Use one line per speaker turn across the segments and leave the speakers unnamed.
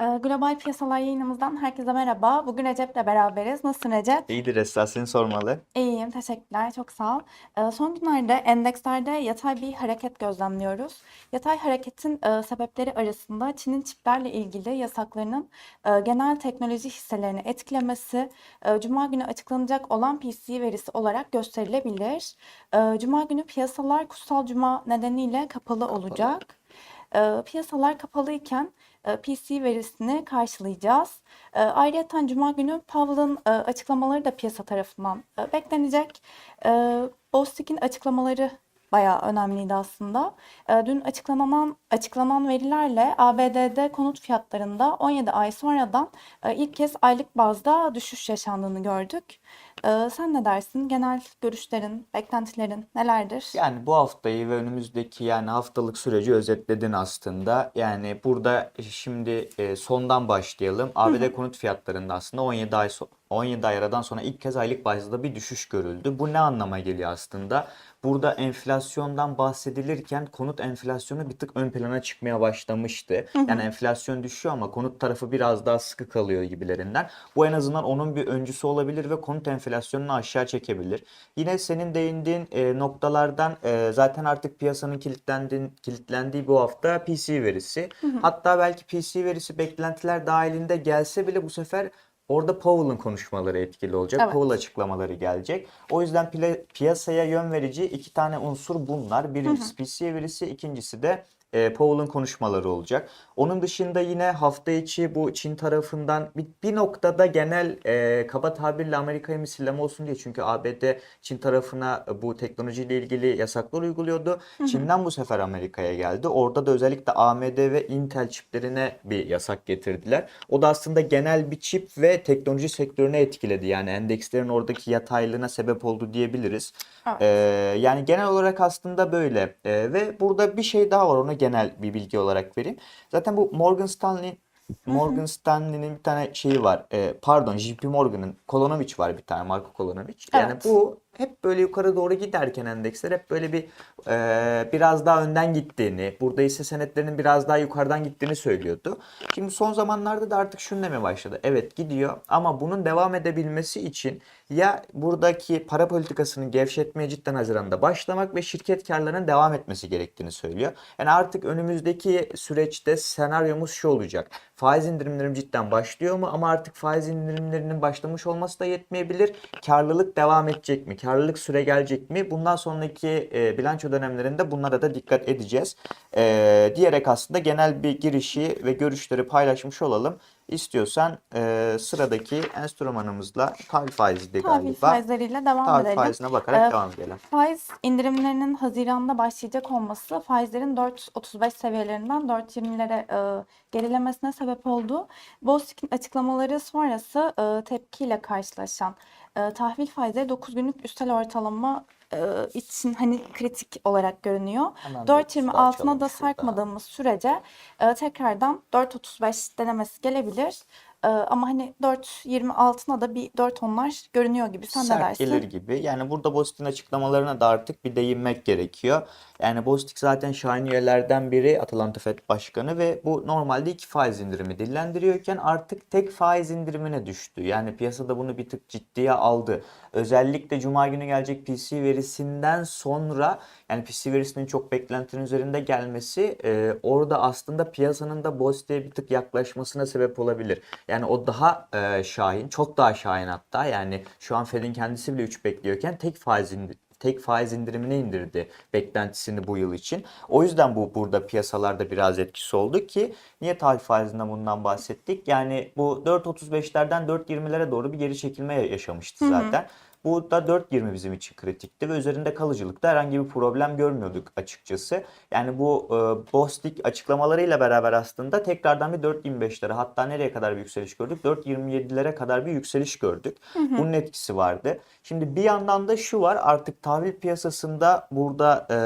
Ee, Global Piyasalar yayınımızdan herkese merhaba. Bugün Recep'le beraberiz. Nasılsın Recep?
İyidir Esra seni sormalı.
İyiyim, teşekkürler. Çok sağ ol. Ee, son günlerde endekslerde yatay bir hareket gözlemliyoruz. Yatay hareketin e, sebepleri arasında Çin'in çiplerle ilgili yasaklarının e, genel teknoloji hisselerini etkilemesi, e, Cuma günü açıklanacak olan PCE verisi olarak gösterilebilir. Cuma günü piyasalar Kutsal Cuma nedeniyle kapalı olacak. E, piyasalar kapalı iken e, PC verisini karşılayacağız. E, Ayrıca Cuma günü Powell'ın e, açıklamaları da piyasa tarafından e, beklenecek. E, Bostik'in açıklamaları bayağı önemliydi aslında. E, Dün açıklanan açıklanan verilerle ABD'de konut fiyatlarında 17 ay sonradan e, ilk kez aylık bazda düşüş yaşandığını gördük. E, Sen ne dersin? Genel görüşlerin, beklentilerin nelerdir?
Yani bu haftayı ve önümüzdeki yani haftalık süreci özetledin aslında. Yani burada şimdi e, sondan başlayalım. ABD konut fiyatlarında aslında 17 ay so- 17 ay aradan sonra ilk kez aylık bazda bir düşüş görüldü. Bu ne anlama geliyor aslında? Burada enflasyondan bahsedilirken konut enflasyonu bir tık ön plana çıkmaya başlamıştı. Yani enflasyon düşüyor ama konut tarafı biraz daha sıkı kalıyor gibilerinden. Bu en azından onun bir öncüsü olabilir ve konut enflasyonunu aşağı çekebilir. Yine senin değindiğin e, noktalardan e, zaten artık piyasanın kilitlendiği, kilitlendiği bu hafta PC verisi. Hatta belki PC verisi beklentiler dahilinde gelse bile bu sefer Orada Powell'ın konuşmaları etkili olacak.
Evet.
Powell açıklamaları gelecek. O yüzden piyasaya yön verici iki tane unsur bunlar. Birincisi PCE verisi, ikincisi de e, Powell'ın konuşmaları olacak. Onun dışında yine hafta içi bu Çin tarafından bir, bir noktada genel e, kaba tabirle Amerika'ya misilleme olsun diye. Çünkü ABD Çin tarafına e, bu teknolojiyle ilgili yasaklar uyguluyordu. Çin'den bu sefer Amerika'ya geldi. Orada da özellikle AMD ve Intel çiplerine bir yasak getirdiler. O da aslında genel bir çip ve teknoloji sektörüne etkiledi. Yani endekslerin oradaki yataylığına sebep oldu diyebiliriz.
Evet.
Ee, yani genel olarak aslında böyle. Ee, ve burada bir şey daha var. Ona genel bir bilgi olarak vereyim. Zaten bu Morgan Stanley Morgan Stanley'nin bir tane şeyi var. Ee, pardon, JP Morgan'ın Kolonovic var bir tane Marko Kolonovic. Yani
Evet.
bu hep böyle yukarı doğru giderken endeksler hep böyle bir e, biraz daha önden gittiğini, burada ise senetlerinin biraz daha yukarıdan gittiğini söylüyordu. Şimdi son zamanlarda da artık şunu demeye başladı. Evet gidiyor ama bunun devam edebilmesi için ya buradaki para politikasını gevşetmeye cidden Haziran'da başlamak ve şirket karlarının devam etmesi gerektiğini söylüyor. Yani artık önümüzdeki süreçte senaryomuz şu olacak. Faiz indirimlerim cidden başlıyor mu? Ama artık faiz indirimlerinin başlamış olması da yetmeyebilir. Karlılık devam edecek mi? Karlılık süre gelecek mi? Bundan sonraki e, bilanço dönemlerinde bunlara da dikkat edeceğiz. E, diyerek aslında genel bir girişi ve görüşleri paylaşmış olalım. İstiyorsan e, sıradaki enstrümanımızla tahvil faiziydi
Tahvil
galiba.
faizleriyle devam
Tahvil
edelim.
faizine bakarak
Ee,
devam edelim.
Faiz indirimlerinin Haziran'da başlayacak olması faizlerin 4.35 seviyelerinden 4.20'lere e, gerilemesine sebep oldu. Bostik'in açıklamaları sonrası e, tepkiyle karşılaşan e, tahvil faizleri 9 günlük üstel ortalama e, için hani kritik olarak görünüyor.
Hemen
4.20
9'u
altına da sarkmadığımız sürece e, tekrardan 4.35 denemesi gelebilir. E, ama hani 4.20 altına da bir 4 onlar görünüyor gibi. Sen ne
sert
dersin?
gelir gibi. Yani burada Bostik'in açıklamalarına da artık bir değinmek gerekiyor. Yani Bostik zaten şahin üyelerden biri Atalanta Fed Başkanı ve bu normalde iki faiz indirimi dillendiriyorken artık tek faiz indirimine düştü. Yani piyasada bunu bir tık ciddiye aldı. Özellikle Cuma günü gelecek PC verisinden sonra yani PC verisinin çok beklentinin üzerinde gelmesi e, orada aslında piyasanın da Bostik'e bir tık yaklaşmasına sebep olabilir. Yani o daha e, şahin, çok daha şahin hatta. Yani şu an Fed'in kendisi bile 3 bekliyorken tek faiz indi- tek faiz indirimine indirdi beklentisini bu yıl için. O yüzden bu burada piyasalarda biraz etkisi oldu ki niye tahvil faizinden bundan bahsettik? Yani bu 4.35'lerden 4.20'lere doğru bir geri çekilme yaşamıştı zaten. Bu da 4.20 bizim için kritikti ve üzerinde kalıcılıkta herhangi bir problem görmüyorduk açıkçası. Yani bu e, Bostik açıklamalarıyla beraber aslında tekrardan bir 4.25'lere hatta nereye kadar bir yükseliş gördük? 4.27'lere kadar bir yükseliş gördük. Bunun etkisi vardı. Şimdi bir yandan da şu var artık tahvil piyasasında burada e,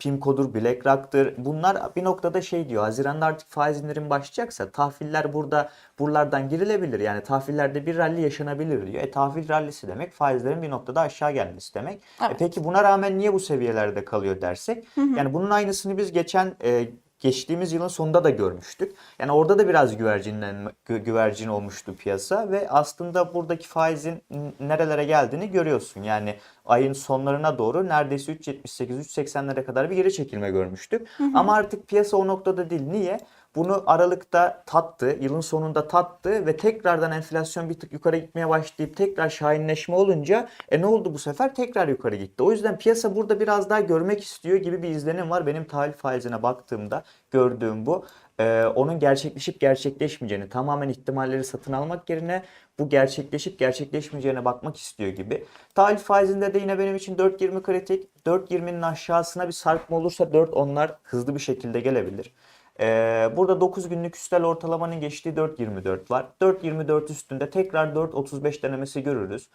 Pimco'dur, BlackRock'tır. Bunlar bir noktada şey diyor. Haziran'da artık faiz indirim başlayacaksa tahviller burada buralardan girilebilir. Yani tahvillerde bir rally yaşanabilir diyor. E tahvil rallisi demek faizlerin bir noktada aşağı gelmesi demek. E
Evet.
peki buna rağmen niye bu seviyelerde kalıyor dersek? Yani bunun aynısını biz geçen e, geçtiğimiz yılın sonunda da görmüştük. Yani orada da biraz güvercinlenme, gü- güvercin olmuştu piyasa ve aslında buradaki faizin nerelere geldiğini görüyorsun. Yani ayın sonlarına doğru neredeyse 3.78-3.80'lere kadar bir geri çekilme görmüştük. Ama artık piyasa o noktada değil. Niye? Bunu Aralık'ta tattı, yılın sonunda tattı ve tekrardan enflasyon bir tık yukarı gitmeye başlayıp tekrar şahinleşme olunca e ne oldu bu sefer? Tekrar yukarı gitti. O yüzden piyasa burada biraz daha görmek istiyor gibi bir izlenim var. Benim tahvil faizine baktığımda gördüğüm bu. Ee, onun gerçekleşip gerçekleşmeyeceğini, tamamen ihtimalleri satın almak yerine bu gerçekleşip gerçekleşmeyeceğine bakmak istiyor gibi. Tahvil faizinde de yine benim için 4.20 kritik. 4.20'nin aşağısına bir sarkma olursa 4 onlar hızlı bir şekilde gelebilir. Ee, burada 9 günlük üstel ortalamanın geçtiği 4.24 var. 4.24 üstünde tekrar 4.35 denemesi görürüz.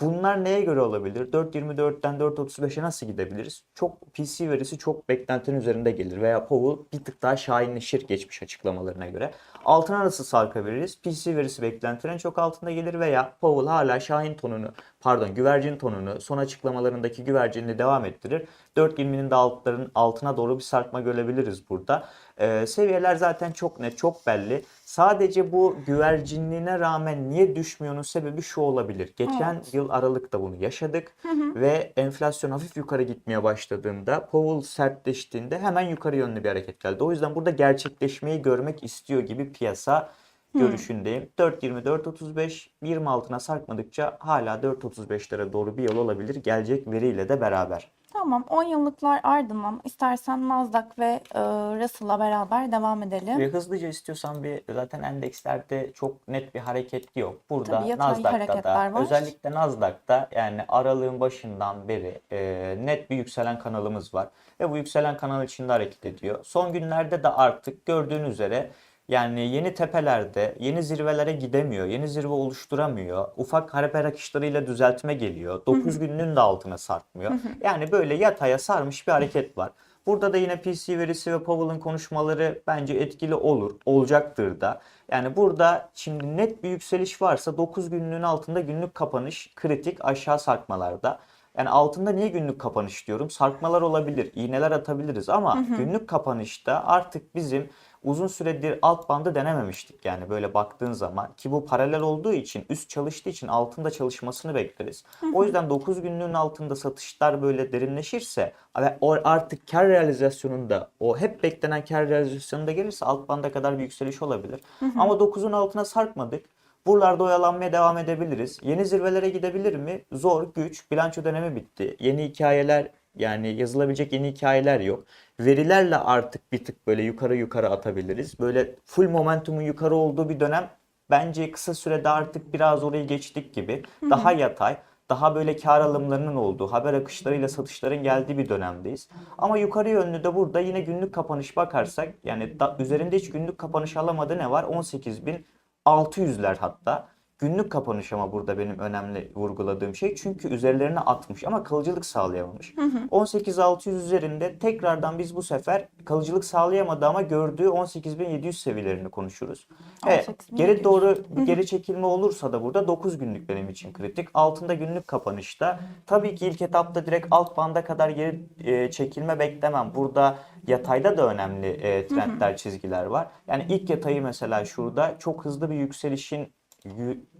Bunlar neye göre olabilir? 4.24'ten 4.35'e nasıl gidebiliriz? Çok PC verisi çok beklentinin üzerinde gelir veya Powell bir tık daha şahinleşir geçmiş açıklamalarına göre. Altına nasıl sarkabiliriz? PC verisi beklentinin çok altında gelir veya Powell hala şahin tonunu pardon güvercin tonunu son açıklamalarındaki güvercinini devam ettirir. 4.20'nin de altların altına doğru bir sarkma görebiliriz burada. Ee, seviyeler zaten çok net, çok belli. Sadece bu güvercinliğine rağmen niye düşmüyor'nun sebebi şu olabilir. Geçen yıl Aralık'ta bunu yaşadık ve enflasyon hafif yukarı gitmeye başladığında, Powell sertleştiğinde hemen yukarı yönlü bir hareket geldi. O yüzden burada gerçekleşmeyi görmek istiyor gibi piyasa görüşündeyim. 4.20-4.35 20 altına sarkmadıkça hala 4.35'lere doğru bir yol olabilir gelecek veriyle de beraber.
Tamam, 10 yıllıklar ardından istersen Nasdaq ve e, Russell'la beraber devam edelim.
Ve hızlıca istiyorsan bir zaten endekslerde çok net bir hareket yok. Burada
Tabii
Nasdaq'ta da
var.
özellikle Nasdaq'ta yani aralığın başından beri e, net bir yükselen kanalımız var. Ve bu yükselen kanal içinde hareket ediyor. Son günlerde de artık gördüğün üzere yani yeni tepelerde, yeni zirvelere gidemiyor, yeni zirve oluşturamıyor. Ufak haber akışlarıyla düzeltme geliyor. 9 günlüğün de altına sarkmıyor. Yani böyle yataya sarmış bir hareket var. Burada da yine PC verisi ve Powell'ın konuşmaları bence etkili olur, olacaktır da. Yani burada şimdi net bir yükseliş varsa 9 günlüğün altında günlük kapanış kritik aşağı sarkmalarda. Yani altında niye günlük kapanış diyorum? Sarkmalar olabilir, iğneler atabiliriz ama günlük kapanışta artık bizim uzun süredir alt bandı denememiştik yani böyle baktığın zaman ki bu paralel olduğu için üst çalıştığı için altında çalışmasını bekleriz. O yüzden 9 günlüğün altında satışlar böyle derinleşirse ve artık kar realizasyonunda o hep beklenen kar realizasyonunda gelirse alt banda kadar bir yükseliş olabilir. Ama 9'un altına sarkmadık. Buralarda oyalanmaya devam edebiliriz. Yeni zirvelere gidebilir mi? Zor, güç. Bilanço dönemi bitti. Yeni hikayeler yani yazılabilecek yeni hikayeler yok. Verilerle artık bir tık böyle yukarı yukarı atabiliriz. Böyle full momentumun yukarı olduğu bir dönem bence kısa sürede artık biraz orayı geçtik gibi. Daha yatay, daha böyle kar alımlarının olduğu, haber akışlarıyla satışların geldiği bir dönemdeyiz. Ama yukarı yönlü de burada yine günlük kapanış bakarsak yani da, üzerinde hiç günlük kapanış alamadı ne var? 18.600'ler hatta. Günlük kapanış ama burada benim önemli vurguladığım şey. Çünkü üzerlerine atmış ama kalıcılık sağlayamamış. 18.600 üzerinde tekrardan biz bu sefer kalıcılık sağlayamadı ama gördüğü 18.700 seviyelerini konuşuruz. Evet,
18.700.
geri doğru geri çekilme olursa da burada 9 günlük benim için kritik. Altında günlük kapanışta tabii ki ilk etapta direkt alt banda kadar geri e, çekilme beklemem. Burada yatayda da önemli e, trendler, çizgiler var. Yani ilk yatayı mesela şurada çok hızlı bir yükselişin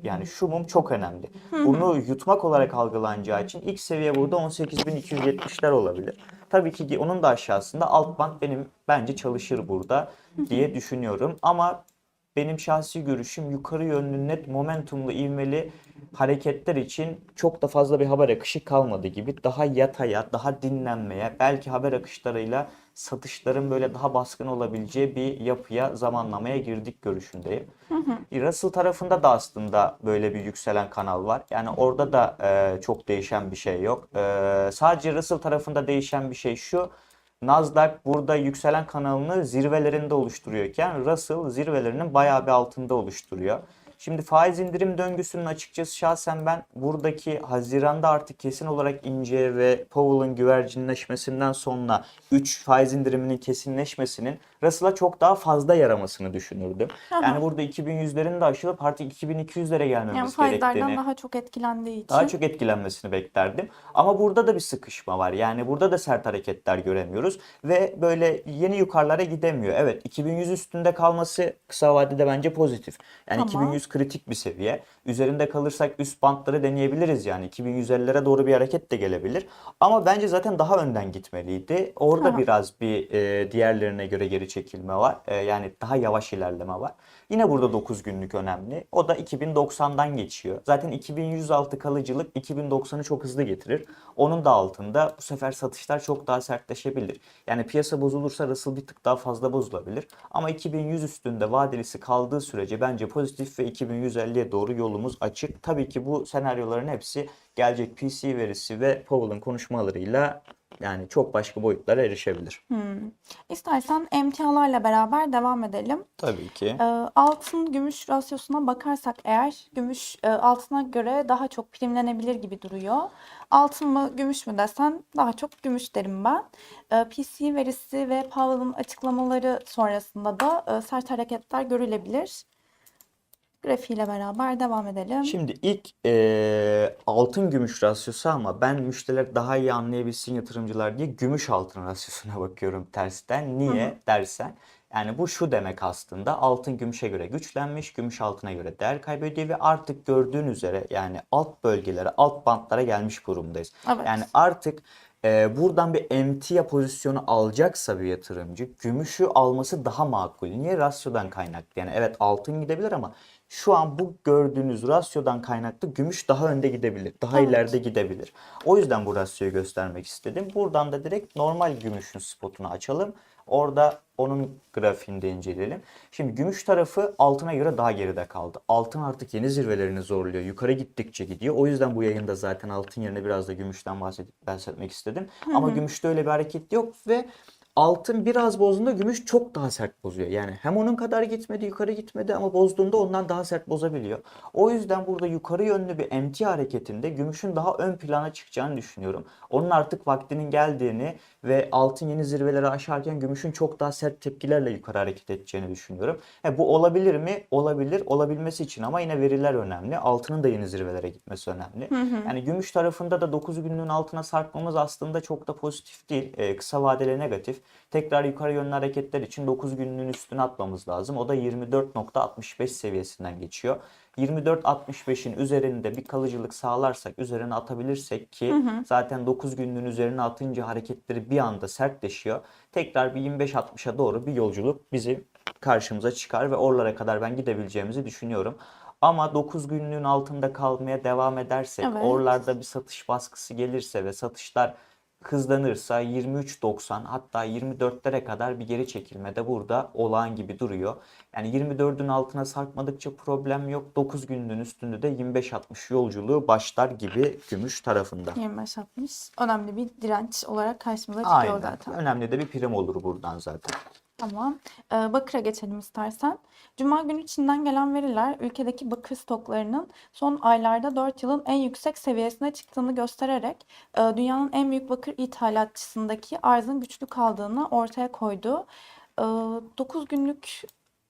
yani şu mum çok önemli. Bunu yutmak olarak algılanacağı için ilk seviye burada 18.270'ler olabilir. Tabii ki onun da aşağısında alt band benim bence çalışır burada diye düşünüyorum. Ama benim şahsi görüşüm yukarı yönlü net momentumlu ivmeli hareketler için çok da fazla bir haber akışı kalmadı gibi. Daha yataya, daha dinlenmeye, belki haber akışlarıyla satışların böyle daha baskın olabileceği bir yapıya, zamanlamaya girdik görüşündeyim. Russell tarafında da aslında böyle bir yükselen kanal var. Yani orada da e, çok değişen bir şey yok. E, sadece Russell tarafında değişen bir şey şu. Nasdaq burada yükselen kanalını zirvelerinde oluşturuyorken Russell zirvelerinin bayağı bir altında oluşturuyor. Şimdi faiz indirim döngüsünün açıkçası şahsen ben buradaki Haziran'da artık kesin olarak ince ve Powell'ın güvercinleşmesinden sonra 3 faiz indiriminin kesinleşmesinin Russell'a çok daha fazla yaramasını düşünürdüm. Yani burada 2100'lerin de aşılıp artık 2200'lere
Yani
gelmemiz
faizlerden
gerektiğini
daha çok etkilendiği için.
daha çok etkilenmesini beklerdim. Ama burada da bir sıkışma var. Yani burada da sert hareketler göremiyoruz ve böyle yeni yukarılara gidemiyor. Evet 2100 üstünde kalması kısa vadede bence pozitif. Yani
Tamam.
2100 kritik bir seviye. Üzerinde kalırsak üst bantları deneyebiliriz yani. 2150'lere doğru bir hareket de gelebilir. Ama bence zaten daha önden gitmeliydi. Orada
Aha.
biraz bir e, diğerlerine göre geri çekilme var. E, yani daha yavaş ilerleme var. Yine burada 9 günlük önemli. O da 2090'dan geçiyor. Zaten 2106 kalıcılık 2090'ı çok hızlı getirir. Onun da altında bu sefer satışlar çok daha sertleşebilir. Yani piyasa bozulursa Russell bir tık daha fazla bozulabilir. Ama 2100 üstünde vadelisi kaldığı sürece bence pozitif ve 2150'ye doğru yolumuz açık. Tabii ki bu senaryoların hepsi gelecek PC verisi ve Powell'ın konuşmalarıyla yani çok başka boyutlara erişebilir.
Hmm. İstersen emtialarla beraber devam edelim.
Tabii ki.
Ee, altın gümüş rasyosuna bakarsak eğer gümüş e, altına göre daha çok primlenebilir gibi duruyor. Altın mı gümüş mü desen daha çok gümüş derim ben. Ee, PCE verisi ve Powell'ın açıklamaları sonrasında da e, sert hareketler görülebilir. Grafiğiyle beraber devam edelim.
Şimdi ilk eee, altın gümüş rasyosu ama ben müşteriler daha iyi anlayabilsin yatırımcılar diye gümüş altın rasyosuna bakıyorum tersten. Niye dersen yani bu şu demek aslında altın gümüşe göre güçlenmiş, gümüş altına göre değer kaybediyor ve artık gördüğün üzere yani alt bölgelere, alt bantlara gelmiş durumdayız.
Evet.
Yani artık e, buradan bir emtia pozisyonu alacaksa bir yatırımcı gümüşü alması daha makul. Niye? Rasyodan kaynaklı. Yani evet altın gidebilir ama şu an bu gördüğünüz rasyodan kaynaklı gümüş daha önde gidebilir. Daha
Evet.
ileride gidebilir. O yüzden bu rasyoyu göstermek istedim. Buradan da direkt normal gümüşün spotunu açalım. Orada onun grafiğini de inceleyelim. Şimdi gümüş tarafı altına göre daha geride kaldı. Altın artık yeni zirvelerini zorluyor. Yukarı gittikçe gidiyor. O yüzden bu yayında zaten altın yerine biraz da gümüşten bahsedip bahsetmek istedim. Ama gümüşte öyle bir hareket yok ve altın biraz bozduğunda gümüş çok daha sert bozuyor. Yani hem onun kadar gitmedi, yukarı gitmedi ama bozduğunda ondan daha sert bozabiliyor. O yüzden burada yukarı yönlü bir emtia hareketinde gümüşün daha ön plana çıkacağını düşünüyorum. Onun artık vaktinin geldiğini ve altın yeni zirveleri aşarken gümüşün çok daha sert tepkilerle yukarı hareket edeceğini düşünüyorum. He, bu olabilir mi? Olabilir. Olabilmesi için ama yine veriler önemli. Altının da yeni zirvelere gitmesi önemli. Yani gümüş tarafında da 9 günlüğün altına sarkmamız aslında çok da pozitif değil. Ee, kısa vadeli negatif. Tekrar yukarı yönlü hareketler için 9 günlüğün üstüne atmamız lazım. O da 24.65 seviyesinden geçiyor. 24.65'in üzerinde bir kalıcılık sağlarsak, üzerine atabilirsek ki zaten 9 günlüğün üzerine atınca hareketleri bir anda sertleşiyor. Tekrar bir 25.60'a doğru bir yolculuk bizim karşımıza çıkar ve oralara kadar ben gidebileceğimizi düşünüyorum. Ama 9 günlüğün altında kalmaya devam edersek,
Evet.
oralarda bir satış baskısı gelirse ve satışlar hızlanırsa 23.90 hatta 24'lere kadar bir geri çekilme de burada olağan gibi duruyor. Yani 24'ün altına sarkmadıkça problem yok. 9 günlüğün üstünde de 25.60 yolculuğu başlar gibi gümüş tarafında.
25-60 önemli bir direnç olarak karşımıza çıkıyor
Aynen.
zaten.
Önemli de bir prim olur buradan zaten.
Tamam. Ee, Bakır'a geçelim istersen. Cuma günü Çin'den gelen veriler ülkedeki bakır stoklarının son aylarda 4 yılın en yüksek seviyesine çıktığını göstererek e, dünyanın en büyük bakır ithalatçısındaki arzın güçlü kaldığını ortaya koydu. 9 günlük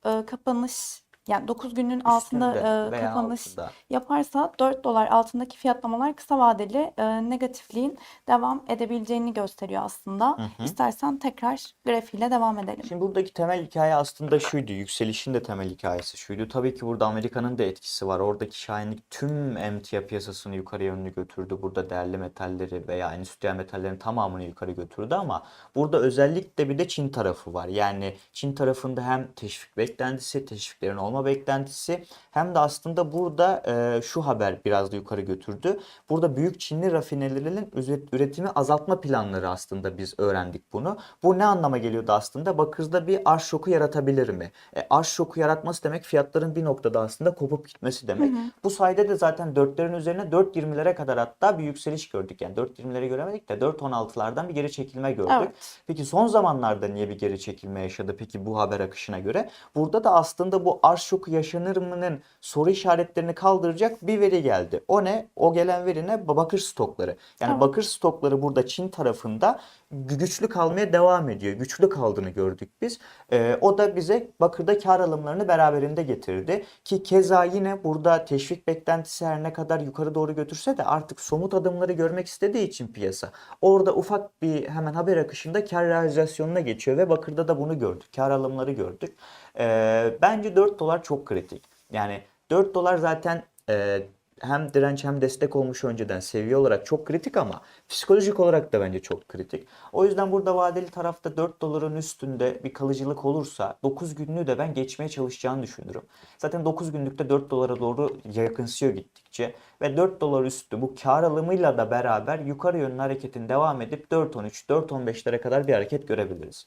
e, kapanış yani 9 günün altında
Üstünde
e,
veya
kapanış
altında.
yaparsa 4 dolar altındaki fiyatlamalar kısa vadeli e, negatifliğin devam edebileceğini gösteriyor aslında. İstersen tekrar grafiğiyle devam edelim.
Şimdi buradaki temel hikaye aslında şuydu. Yükselişin de temel hikayesi şuydu. Tabii ki burada Amerika'nın da etkisi var. Oradaki şahinlik tüm emtia piyasasını yukarı yönlü götürdü. Burada değerli metalleri veya endüstriyel metallerin tamamını yukarı götürdü ama burada özellikle bir de Çin tarafı var. Yani Çin tarafında hem teşvik beklentisi, teşviklerin olma beklentisi hem de aslında burada e, şu haber biraz da yukarı götürdü. Burada büyük Çinli rafinerilerin üret- üretimi azaltma planları aslında biz öğrendik bunu. Bu ne anlama geliyordu aslında? Bakırda bir arş şoku yaratabilir mi? E, arş şoku yaratması demek fiyatların bir noktada aslında kopup gitmesi demek. Bu sayede de zaten 4'lerin üzerine 4.20'lere kadar hatta bir yükseliş gördük. Yani 4.20'leri göremedik de 4.16'lardan bir geri çekilme gördük.
Evet.
Peki son zamanlarda niye bir geri çekilme yaşadı peki bu haber akışına göre? Burada da aslında bu arş şoku yaşanır mı'nın soru işaretlerini kaldıracak bir veri geldi. O ne? O gelen veri ne? Bakır stokları. Yani
Evet.
bakır stokları burada Çin tarafında gü- güçlü kalmaya devam ediyor. Güçlü kaldığını gördük biz. Ee, o da bize bakırda kar alımlarını beraberinde getirdi. Ki keza yine burada teşvik beklentisi her ne kadar yukarı doğru götürse de artık somut adımları görmek istediği için piyasa. Orada ufak bir hemen haber akışında kar realizasyonuna geçiyor ve bakırda da bunu gördük. Kar alımları gördük. Ee, bence 4 dolar çok kritik. Yani 4 dolar zaten e, hem direnç hem destek olmuş önceden seviye olarak çok kritik ama psikolojik olarak da bence çok kritik. O yüzden burada vadeli tarafta 4 doların üstünde bir kalıcılık olursa 9 günlüğü de ben geçmeye çalışacağını düşünürüm. Zaten 9 günlükte 4 dolara doğru yakınsıyor gittikçe ve 4 dolar üstü bu kar alımıyla da beraber yukarı yönlü hareketin devam edip 4.13, 4.15'lere kadar bir hareket görebiliriz.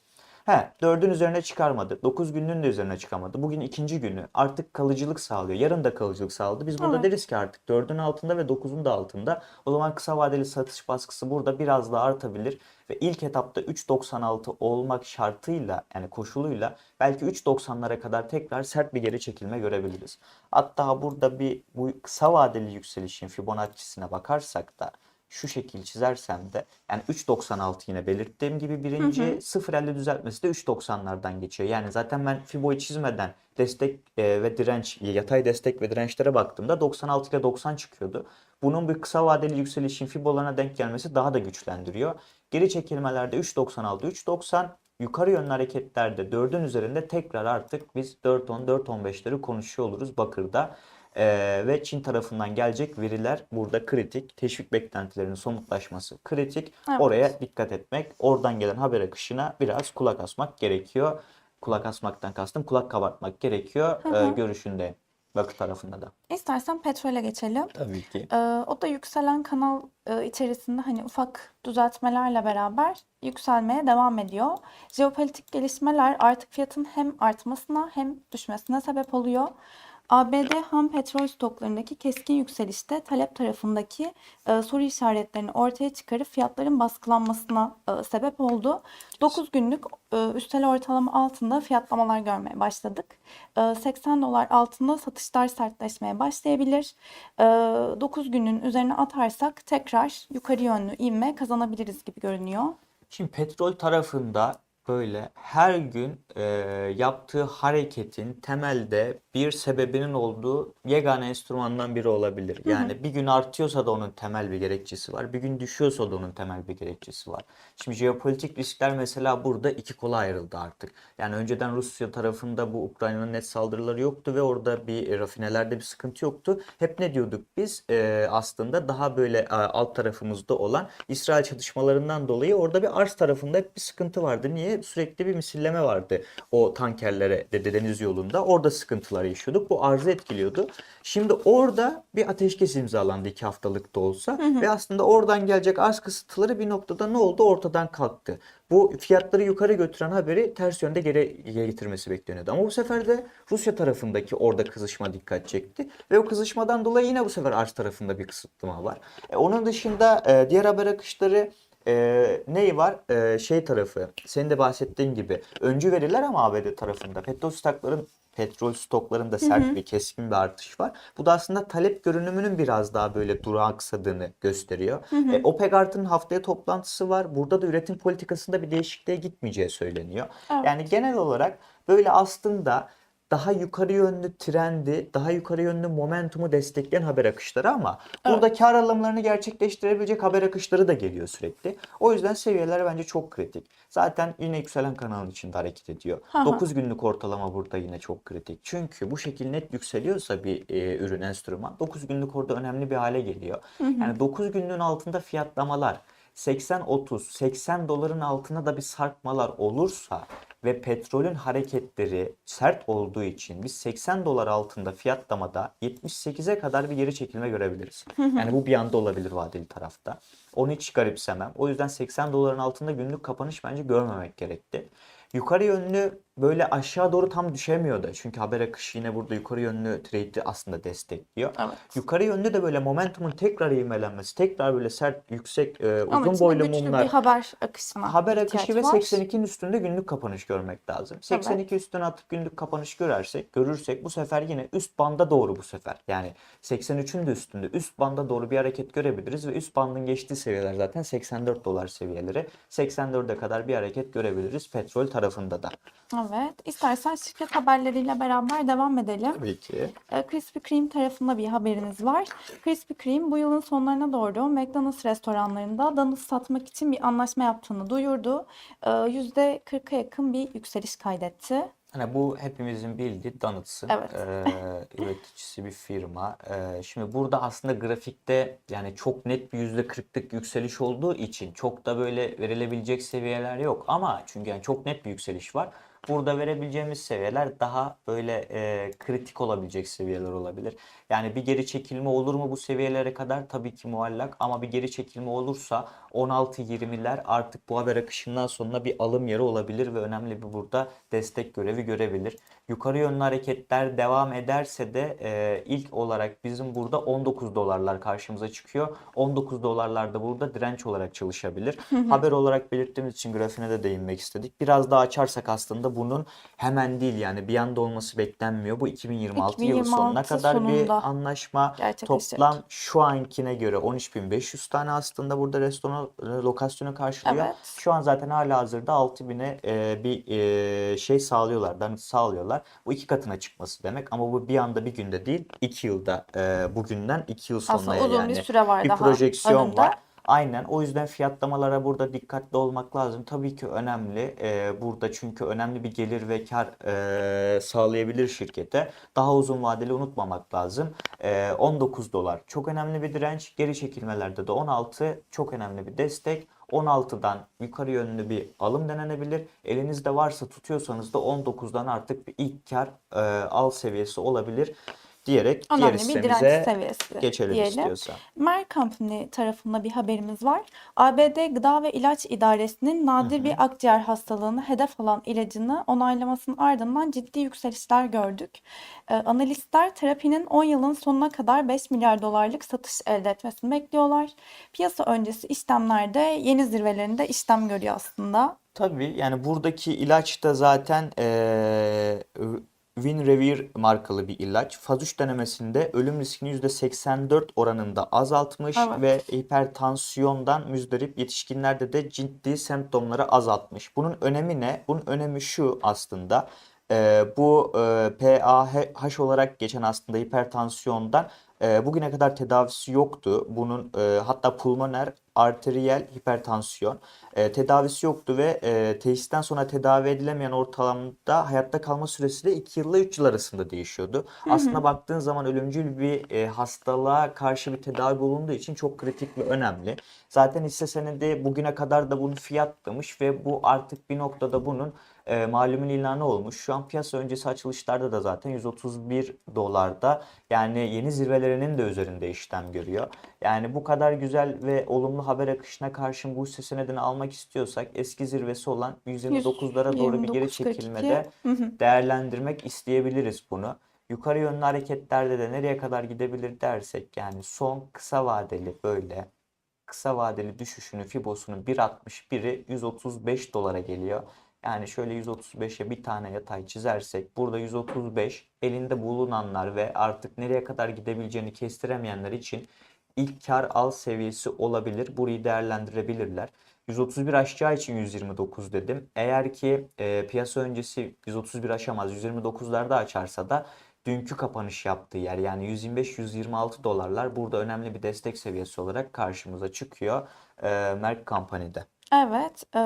He, 4'ün üzerine çıkarmadı. 9 günün de üzerine çıkamadı. Bugün ikinci günü. Artık kalıcılık sağlıyor. Yarın da kalıcılık sağladı. Biz burada
Evet.
deriz ki artık 4'ün altında ve 9'un da altında. O zaman kısa vadeli satış baskısı burada biraz daha artabilir. Ve ilk etapta 3.96 olmak şartıyla yani koşuluyla belki 3.90'lara kadar tekrar sert bir geri çekilme görebiliriz. Hatta burada bir bu kısa vadeli yükselişin Fibonacci'sine bakarsak da şu şekil çizersem de yani 3.96 yine belirttiğim gibi birinci 0.50 düzeltmesi de 3.90'lardan geçiyor. Yani zaten ben Fibo'yu çizmeden destek e, ve direnç yatay destek ve dirençlere baktığımda 96 ile 90 çıkıyordu. Bunun bir kısa vadeli yükselişin Fibo'larına denk gelmesi daha da güçlendiriyor. Geri çekilmelerde 3.96 3.90 yukarı yönlü hareketlerde 4'ün üzerinde tekrar artık biz 4.10 4.15'leri konuşuyor oluruz bakırda. Ee, ve Çin tarafından gelecek veriler burada kritik. Teşvik beklentilerinin somutlaşması kritik.
Evet.
Oraya dikkat etmek, oradan gelen haber akışına biraz kulak asmak gerekiyor. Kulak asmaktan kastım kulak kabartmak gerekiyor
Hı
ee,
hı.
görüşünde. Bakır tarafında da.
İstersen petrole geçelim.
Tabii ki.
Ee, o da yükselen kanal e, içerisinde hani ufak düzeltmelerle beraber yükselmeye devam ediyor. Jeopolitik gelişmeler artık fiyatın hem artmasına hem düşmesine sebep oluyor. ABD ham petrol stoklarındaki keskin yükselişte talep tarafındaki e, soru işaretlerini ortaya çıkarıp fiyatların baskılanmasına e, sebep oldu. 9 günlük e, üstel ortalama altında fiyatlamalar görmeye başladık. E, 80 dolar altında satışlar sertleşmeye başlayabilir. E, 9 günün üzerine atarsak tekrar yukarı yönlü inme kazanabiliriz gibi görünüyor.
Şimdi petrol tarafında böyle her gün e, yaptığı hareketin temelde bir sebebinin olduğu yegane enstrümandan biri olabilir. Yani bir gün artıyorsa da onun temel bir gerekçesi var. Bir gün düşüyorsa da onun temel bir gerekçesi var. Şimdi jeopolitik riskler mesela burada iki kola ayrıldı artık. Yani önceden Rusya tarafında bu Ukrayna'nın net saldırıları yoktu ve orada bir e, rafinelerde bir sıkıntı yoktu. Hep ne diyorduk biz? E, aslında daha böyle e, alt tarafımızda olan İsrail çatışmalarından dolayı orada bir arz tarafında hep bir sıkıntı vardı. Niye? Sürekli bir misilleme vardı o tankerlere de deniz yolunda. Orada sıkıntılar yaşıyorduk. Bu arzı etkiliyordu. Şimdi orada bir ateşkes imzalandı iki haftalık da olsa ve aslında oradan gelecek arz kısıtları bir noktada ne oldu? Ortadan kalktı. Bu fiyatları yukarı götüren haberi ters yönde geri getirmesi bekleniyordu. Ama bu sefer de Rusya tarafındaki orada kızışma dikkat çekti. Ve o kızışmadan dolayı yine bu sefer arz tarafında bir kısıtlama var. E, onun dışında e, diğer haber akışları e, neyi var? E, şey tarafı, senin de bahsettiğin gibi öncü veriler ama ABD tarafında petrol stokların petrol stoklarında sert bir keskin bir artış var. Bu da aslında talep görünümünün biraz daha böyle duraksadığını gösteriyor. E, OPEC Artı'nın haftaya toplantısı var. Burada da üretim politikasında bir değişikliğe gitmeyeceği söyleniyor.
Evet.
Yani genel olarak böyle aslında daha yukarı yönlü trendi, daha yukarı yönlü momentumu destekleyen haber akışları ama burada kar alımlarını gerçekleştirebilecek haber akışları da geliyor sürekli. O yüzden seviyeler bence çok kritik. Zaten yine yükselen kanalın içinde hareket ediyor.
Hı hı.
9 günlük ortalama burada yine çok kritik. Çünkü bu şekil net yükseliyorsa bir e, ürün enstrüman 9 günlük orada önemli bir hale geliyor. Yani 9 günlüğün altında fiyatlamalar 80-30, 80 doların altına da bir sarkmalar olursa ve petrolün hareketleri sert olduğu için biz 80 dolar altında fiyatlamada 78'e kadar bir geri çekilme görebiliriz. Yani bu bir anda olabilir vadeli tarafta. Onu hiç garipsemem. O yüzden 80 doların altında günlük kapanış bence görmemek gerekti. Yukarı yönlü böyle aşağı doğru tam düşemiyordu. Çünkü haber akışı yine burada yukarı yönlü trade'i aslında destekliyor.
Evet.
Yukarı yönlü de böyle momentumun tekrar ivmelenmesi, tekrar böyle sert, yüksek, e,
Ama
uzun
içinde
boylu mumlar.
bir haber akışına
Haber akışı ve
var.
82'nin üstünde günlük kapanış görmek lazım. 82 üstüne atıp günlük kapanış görersek, görürsek bu sefer yine üst banda doğru bu sefer. Yani 83'ün de üstünde üst banda doğru bir hareket görebiliriz ve üst bandın geçtiği seviyeler zaten 84 dolar seviyeleri. 84'e kadar bir hareket görebiliriz petrol tarafında da.
Evet. İstersen şirket haberleriyle beraber devam edelim.
Tabii ki.
E, Krispy Kreme tarafında bir haberimiz var. Krispy Kreme bu yılın sonlarına doğru McDonald's restoranlarında donuts satmak için bir anlaşma yaptığını duyurdu. E, %40'a yakın bir yükseliş kaydetti.
Hani bu hepimizin bildiği Donuts'ın
Evet.
eee, üreticisi bir firma. Eee, şimdi burada aslında grafikte yani çok net bir %40'lık yükseliş olduğu için çok da böyle verilebilecek seviyeler yok. Ama çünkü yani çok net bir yükseliş var. Burada verebileceğimiz seviyeler daha böyle eee, kritik olabilecek seviyeler olabilir. Yani bir geri çekilme olur mu bu seviyelere kadar? Tabii ki muallak ama bir geri çekilme olursa 16-20'ler artık bu haber akışından sonra bir alım yeri olabilir ve önemli bir burada destek görevi görebilir. Yukarı yönlü hareketler devam ederse de e, ilk olarak bizim burada 19 dolarlar karşımıza çıkıyor. 19 dolarlar da burada direnç olarak çalışabilir. Haber olarak belirttiğimiz için grafiğine de değinmek istedik. Biraz daha açarsak aslında bunun hemen değil yani bir anda olması beklenmiyor. Bu 2026 yılı sonuna
2026
kadar bir anlaşma. Toplam şu ankine göre 13.500 tane aslında burada restoran e, lokasyonu karşılıyor.
Evet.
Şu an zaten hala hazırda 6000'e e, bir e, şey sağlıyorlar, donut sağlıyorlar. Bu iki katına çıkması demek ama bu bir anda bir günde değil, iki yılda e, bugünden iki yıl
Aslında
sonraya
uzun
yani
bir süre var
bir
daha
projeksiyon
önünde.
var. Aynen o yüzden fiyatlamalara burada dikkatli olmak lazım. Tabii ki önemli. Ee, burada çünkü önemli bir gelir ve kar e, sağlayabilir şirkete. Daha uzun vadeli unutmamak lazım. Ee, 19 dolar çok önemli bir direnç. Geri çekilmelerde de 16 çok önemli bir destek. 16'dan yukarı yönlü bir alım denenebilir. Elinizde varsa tutuyorsanız da 19'dan artık bir ilk kar e, al seviyesi olabilir diyerek diğer
Önemli bir direnç seviyesi
geçelim
diyelim.
istiyorsan.
Merck Company tarafında bir haberimiz var. ABD Gıda ve İlaç İdaresi'nin nadir bir akciğer hastalığını hedef alan ilacını onaylamasının ardından ciddi yükselişler gördük. Ee, analistler terapinin 10 yılın sonuna kadar 5 milyar dolarlık satış elde etmesini bekliyorlar. Piyasa öncesi işlemlerde yeni zirvelerinde işlem görüyor aslında.
Tabii yani buradaki ilaç da zaten eee Winrevair markalı bir ilaç. Faz 3 denemesinde ölüm riskini %84 oranında azaltmış
Evet.
ve hipertansiyondan müzdarip yetişkinlerde de ciddi semptomları azaltmış. Bunun önemi ne? Bunun önemi şu aslında. Eee, bu eee, PAH olarak geçen aslında hipertansiyondan eee, bugüne kadar tedavisi yoktu. Bunun eee, hatta pulmoner arteriyel hipertansiyon e, tedavisi yoktu ve e, teşhisten sonra tedavi edilemeyen ortalamda hayatta kalma süresi de 2 yılla 3 yıl arasında değişiyordu. Aslında baktığın zaman ölümcül bir e, hastalığa karşı bir tedavi bulunduğu için çok kritik ve önemli. Zaten hisse senedi bugüne kadar da bunu fiyatlamış ve bu artık bir noktada bunun e, malumun ilanı olmuş. Şu an piyasa öncesi açılışlarda da zaten 131 dolarda yani yeni zirvelerinin de üzerinde işlem görüyor. Yani bu kadar güzel ve olumlu haber akışına karşın bu hisse senedini almak istiyorsak eski zirvesi olan 129'lara doğru bir geri
129.42.
çekilmede
Hı hı.
değerlendirmek isteyebiliriz bunu. Yukarı yönlü hareketlerde de nereye kadar gidebilir dersek yani son kısa vadeli böyle kısa vadeli düşüşünü Fibo'sunun 1.61'i 135 dolara geliyor. Yani şöyle 135'e bir tane yatay çizersek burada 135 elinde bulunanlar ve artık nereye kadar gidebileceğini kestiremeyenler için ilk kar al seviyesi olabilir. Burayı değerlendirebilirler. 131 aşacağı için 129 dedim. Eğer ki e, piyasa öncesi 131 aşamaz 129'larda açarsa da dünkü kapanış yaptığı yer yani 125-126 dolarlar burada önemli bir destek seviyesi olarak karşımıza çıkıyor e, Merck Company'de.
Evet, e,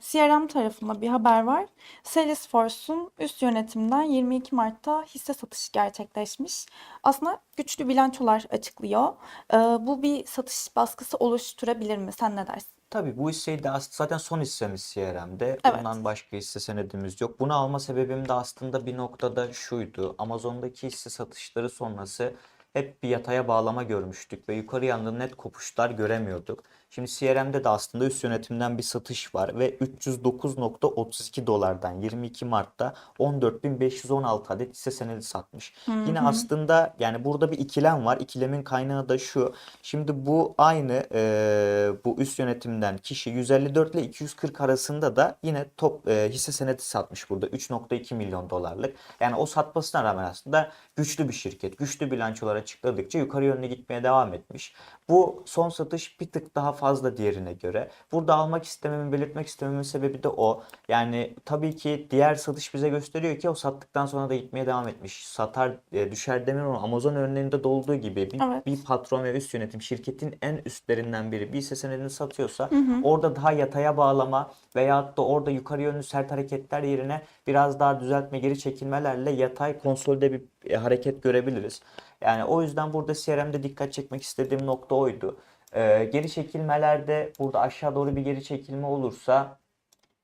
CRM tarafında bir haber var. Salesforce'un üst yönetimden 22 Mart'ta hisse satışı gerçekleşmiş. Aslında güçlü bilançolar açıklıyor. E, bu bir satış baskısı oluşturabilir mi? Sen ne dersin?
Tabii bu hisseyi de aslında zaten son hissemiz CRM'de.
Evet.
Bundan başka hisse senedimiz yok. Bunu alma sebebim de aslında bir noktada şuydu. Amazon'daki hisse satışları sonrası hep bir yataya bağlama görmüştük ve yukarı yanlı net kopuşlar göremiyorduk. Şimdi CRM'de de aslında üst yönetimden bir satış var ve 309.32 dolardan 22 Mart'ta 14.516 adet hisse senedi satmış. Yine aslında yani burada bir ikilem var. İkilemin kaynağı da şu. Şimdi bu aynı e, bu üst yönetimden kişi 154 ile 240 arasında da yine top e, hisse senedi satmış burada 3.2 milyon dolarlık. Yani o satmasına rağmen aslında güçlü bir şirket. Güçlü bilançolar açıkladıkça yukarı yönlü gitmeye devam etmiş. Bu son satış bir tık daha fazla diğerine göre. Burada almak istememin, belirtmek istememin sebebi de o. Yani tabii ki diğer satış bize gösteriyor ki o sattıktan sonra da gitmeye devam etmiş. Satar, e, düşer demir onu Amazon örneğinde de olduğu gibi bir,
Evet.
bir patron ve üst yönetim şirketin en üstlerinden biri bir hisse senedini satıyorsa orada daha yataya bağlama veyahut da orada yukarı yönlü sert hareketler yerine biraz daha düzeltme geri çekilmelerle yatay konsolide bir e, hareket görebiliriz. Yani o yüzden burada CRM'de dikkat çekmek istediğim nokta oydu. Ee, geri çekilmelerde burada aşağı doğru bir geri çekilme olursa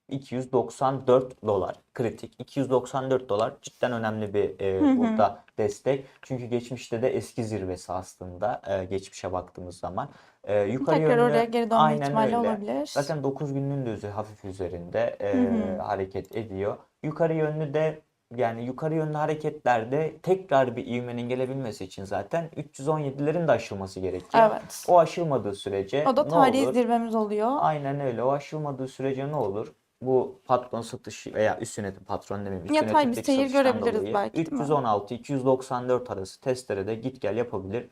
294 dolar kritik. 294 dolar cidden önemli bir e, burada destek. Çünkü geçmişte de eski zirvesi aslında e, geçmişe baktığımız zaman. E, yukarı
Tekrar
yönlü
oraya geri dönme
aynen
ihtimali
öyle.
olabilir.
Zaten 9 günlüğün de hafif üzerinde e, hareket ediyor. Yukarı yönlü de yani yukarı yönlü hareketlerde tekrar bir ivmenin gelebilmesi için zaten 317'lerin de aşılması gerekiyor.
Evet.
O aşılmadığı sürece
O da tarihi zirvemiz oluyor.
Aynen öyle. O aşılmadığı sürece ne olur? Bu patron satışı veya üst yönetim patron demeyeyim. Üst
Yatay bir seyir görebiliriz
dolayı
belki, değil mi?
316-294 arası testlere de git gel yapabilir.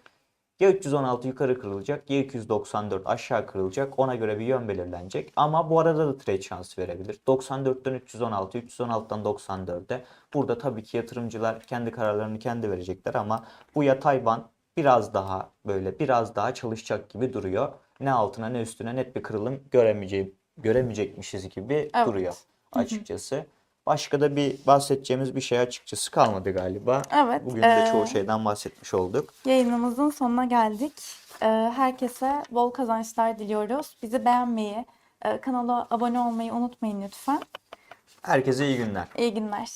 Ya 316 yukarı kırılacak ya 294 aşağı kırılacak. Ona göre bir yön belirlenecek. Ama bu arada da trade şansı verebilir. 94'ten 316, 316'dan 94'e. Burada tabii ki yatırımcılar kendi kararlarını kendi verecekler ama bu yatay band biraz daha böyle biraz daha çalışacak gibi duruyor. Ne altına ne üstüne net bir kırılım göremeyeceği, göremeyecekmişiz gibi
Evet.
duruyor açıkçası. Başka da bir bahsedeceğimiz bir şey açıkçası kalmadı galiba.
Evet,
Bugün de çoğu
eee,
şeyden bahsetmiş olduk.
Yayınımızın sonuna geldik. Ee, Herkese bol kazançlar diliyoruz. Bizi beğenmeyi, e, kanala abone olmayı unutmayın lütfen.
Herkese iyi günler.
İyi günler.